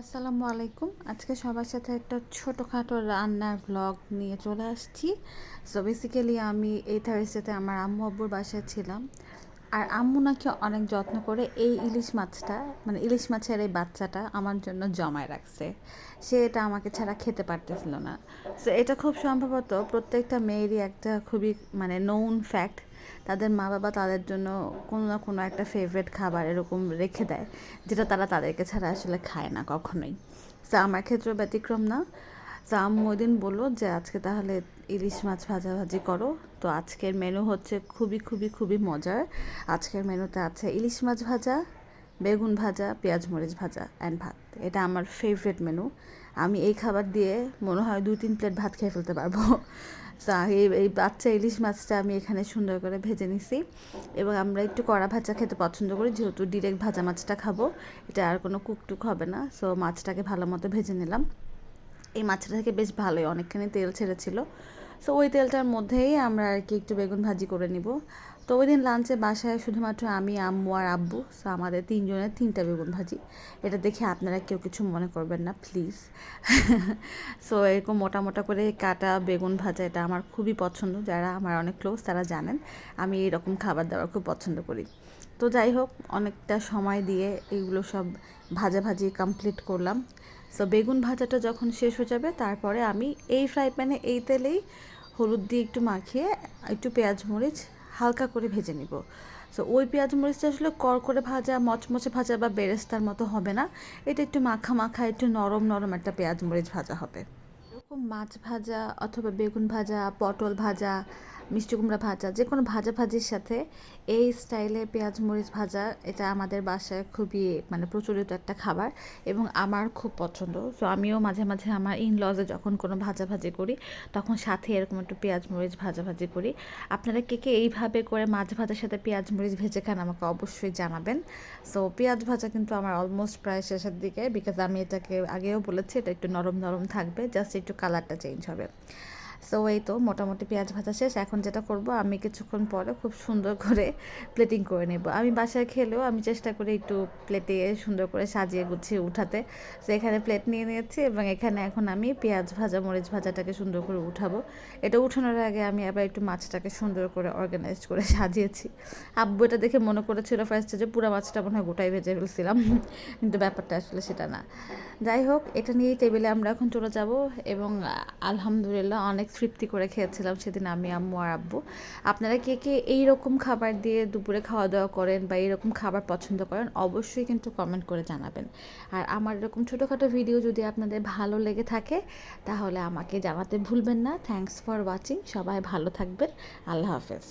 আসসালামু আলাইকুম। আজকে সবার সাথে একটা ছোটোখাটো রান্নার ব্লগ নিয়ে চলে আসছি। সো বেসিক্যালি আমি এই থার্সডেতে আমার আম্মু আব্বুর বাসায় ছিলাম। আর আম্মু নাকি অনেক যত্ন করে এই ইলিশ মাছটা মানে ইলিশ মাছের এই বাচ্চাটা আমার জন্য জমায় রাখছে। সে এটা আমাকে ছাড়া খেতে পারতেছিল না। সো এটা খুব সম্ভবত প্রত্যেকটা মেয়েরই একটা খুবই মানে নোন ফ্যাক্ট তাদের মা বাবা তাদের জন্য কোনো না কোনো একটা ফেভারেট খাবার এরকম রেখে দেয়, যেটা তারা তাদেরকে ছাড়া আসলে খায় না কখনোই। সো আমার ক্ষেত্রেও ব্যতিক্রম না। সো আম্মু দিন বলল যে, আজকে তাহলে ইলিশ মাছ ভাজাভাজি করো। তো আজকের মেনু হচ্ছে খুবই খুবই খুবই মজার। আজকের মেনুতে আছে ইলিশ মাছ ভাজা বেগুন ভাজা, পেঁয়াজ, মরিচ ভাজা অ্যান্ড ভাত। এটা আমার ফেভারিট মেনু আমি এই খাবার দিয়ে মনে হয় দুই তিন প্লেট ভাত খেয়ে ফেলতে পারব। তা এই এই বাচ্চা ইলিশ মাছটা আমি এখানে সুন্দর করে ভেজে নিছি। এবং আমরা একটু কড়া ভাজা খেতে পছন্দ করি, যেহেতু ডিরেক্ট ভাজা মাছটা খাব। এটা আর কোনো কুকটুক হবে না। সো মাছটাকে ভালো মতো ভেজে নিলাম। এই মাছটা থেকে বেশ ভালোই, অনেকখানি তেল ছেড়েছিল। সো ওই তেলটার মধ্যেই আমরা আর কি একটু বেগুন ভাজি করে নিব। তো ওই দিন লাঞ্চে বাসায় শুধুমাত্র আমি, আম্মু আর আব্বু সো আমাদের তিনজনের তিনটা বেগুন ভাজি। এটা দেখে আপনারা কেউ কিছু মনে করবেন না প্লিজ সো এরকম মোটা মোটা করে কাটা বেগুন ভাজা এটা আমার খুবই পছন্দ, যারা আমার অনেক ক্লোজ তারা জানেন। আমি এরকম খাবার দাবার খুব পছন্দ করি। তো যাই হোক, অনেকটা সময় দিয়ে এইগুলো সব ভাজাভাজি কমপ্লিট করলাম। সো বেগুন ভাজাটা যখন শেষ হয়ে যাবে, তারপরে আমি এই ফ্রাই প্যানে এই তেলেই হলুদ দিয়ে একটু মাখিয়ে, একটু পেঁয়াজ মরিচ হালকা করে ভেজে নিব। সো ওই পেঁয়াজ মরিচটা আসলে কর করে ভাজা, মচমচে ভাজা বা বেরেস্তার মতো হবে না। এটা একটু মাখা মাখা একটু নরম নরম একটা পেঁয়াজ মরিচ ভাজা হবে। এরকম মাছ ভাজা অথবা বেগুন ভাজা, পটল ভাজা মিষ্টি কুমড়া ভাজা যে কোনো ভাজা ভাজির সাথে এই স্টাইলে পেঁয়াজ, মরিচ ভাজা, এটা আমাদের বাসায় খুবই মানে প্রচলিত একটা খাবার এবং আমার খুব পছন্দ। সো আমিও মাঝে মাঝে আমার ইন লজে যখন কোনো ভাজা ভাজি করি, তখন সাথে এরকম একটু পেঁয়াজ, মরিচ ভাজা ভাজি করি। আপনারা কে কে এইভাবে করে মাছ ভাজার সাথে পেঁয়াজ, মরিচ ভেজে খান আমাকে অবশ্যই জানাবেন। সো পেঁয়াজ ভাজা কিন্তু আমার অলমোস্ট প্রায় শেষের দিকে বিকজ আমি এটাকে আগেও বলেছি, এটা একটু নরম নরম থাকবে জাস্ট একটু কালারটা চেঞ্জ হবে। সো এই তো মোটামুটি পেঁয়াজ ভাজা শেষ। এখন যেটা করব, আমি কিছুক্ষণ পরে খুব সুন্দর করে প্লেটিং করে নেব। আমি বাসায় খেলেও আমি চেষ্টা করি একটু প্লেটে সুন্দর করে সাজিয়ে গুছিয়ে উঠাতে। তো এখানে প্লেট নিয়ে নিয়েছি এবং এখানে এখন আমি পেঁয়াজ ভাজা, মরিচ ভাজাটাকে সুন্দর করে উঠাবো। এটা উঠানোর আগে আমি আবার একটু মাছটাকে সুন্দর করে অর্গানাইজ করে সাজিয়েছি। আব্বু এটা দেখে মনে করেছিল ফার্স্টে যে পুরো মাছটা মনে হয় গোটাই ভেজে ফেলছিলাম। কিন্তু ব্যাপারটা আসলে সেটা না। যাই হোক, এটা নিয়েই টেবিলে আমরা এখন চলে যাব এবং আলহামদুলিল্লাহ অনেক তৃপ্তি করে খেয়েছিলাম সেদিন আমি, আম্মু আর আব্বু। আপনারা কে কে এই রকম খাবার দিয়ে দুপুরে খাওয়া দাওয়া করেন বা এইরকম খাবার পছন্দ করেন, অবশ্যই কিন্তু কমেন্ট করে জানাবেন। আর আমার এরকম ছোটোখাটো ভিডিও যদি আপনাদের ভালো লেগে থাকে, তাহলে আমাকে জানাতে ভুলবেন না। থ্যাংকস ফর ওয়াচিং সবাই ভালো থাকবেন। আল্লাহ হাফেজ।